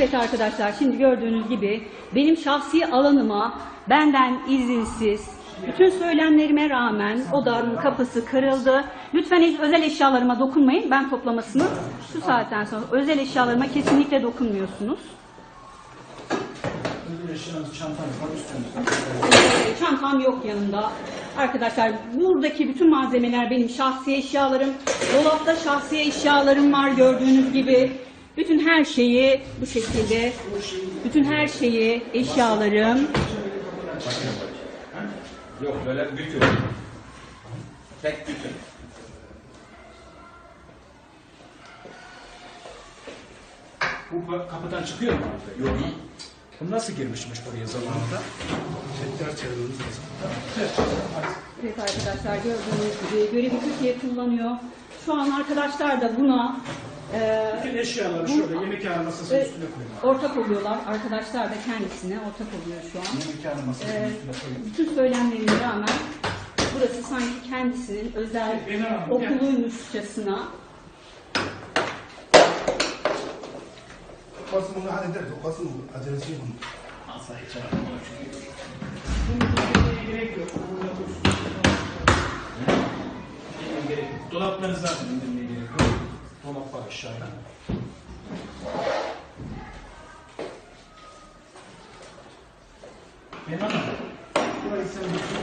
Evet arkadaşlar şimdi gördüğünüz gibi benim şahsi alanıma benden izinsiz bütün söylemlerime rağmen odanın kapısı kırıldı. Lütfen özel eşyalarıma dokunmayın. Ben toplamasını şu saatten sonra özel eşyalarıma kesinlikle dokunmuyorsunuz. Ee, Çantam yok yanımda. Arkadaşlar buradaki bütün malzemeler benim şahsi eşyalarım. Dolapta şahsi eşyalarım var gördüğünüz gibi. Bütün her şeyi bu şekilde, bütün her şeyi, eşyalarım. Yok böyle bütün. Tek bütün. Bu ka- kapıdan çıkıyor mu abi? Yok. Bu nasıl girmişmiş buraya zamanında? Tekrar çevirmemiz lazım. Evet arkadaşlar gördüğünüz gibi görevi Türkiye kullanıyor. Şu an arkadaşlar da buna e, Bütün eşyaları şöyle yemekhane masasının e, üstüne koyun. ortak oluyorlar. Arkadaşlar da kendisine ortak oluyor şu an. Yemekhane masasının Ee, üstüne koyun. bütün söylemlerine rağmen burası sanki kendisinin özel Beni alın, gel. okuluymuşçasına Kasım onu halleder. O Kasım acelesi yok. Bunun gerek yok. Burada dursun. Gerek yok. Dolapları zaten indirmeye China. Amen.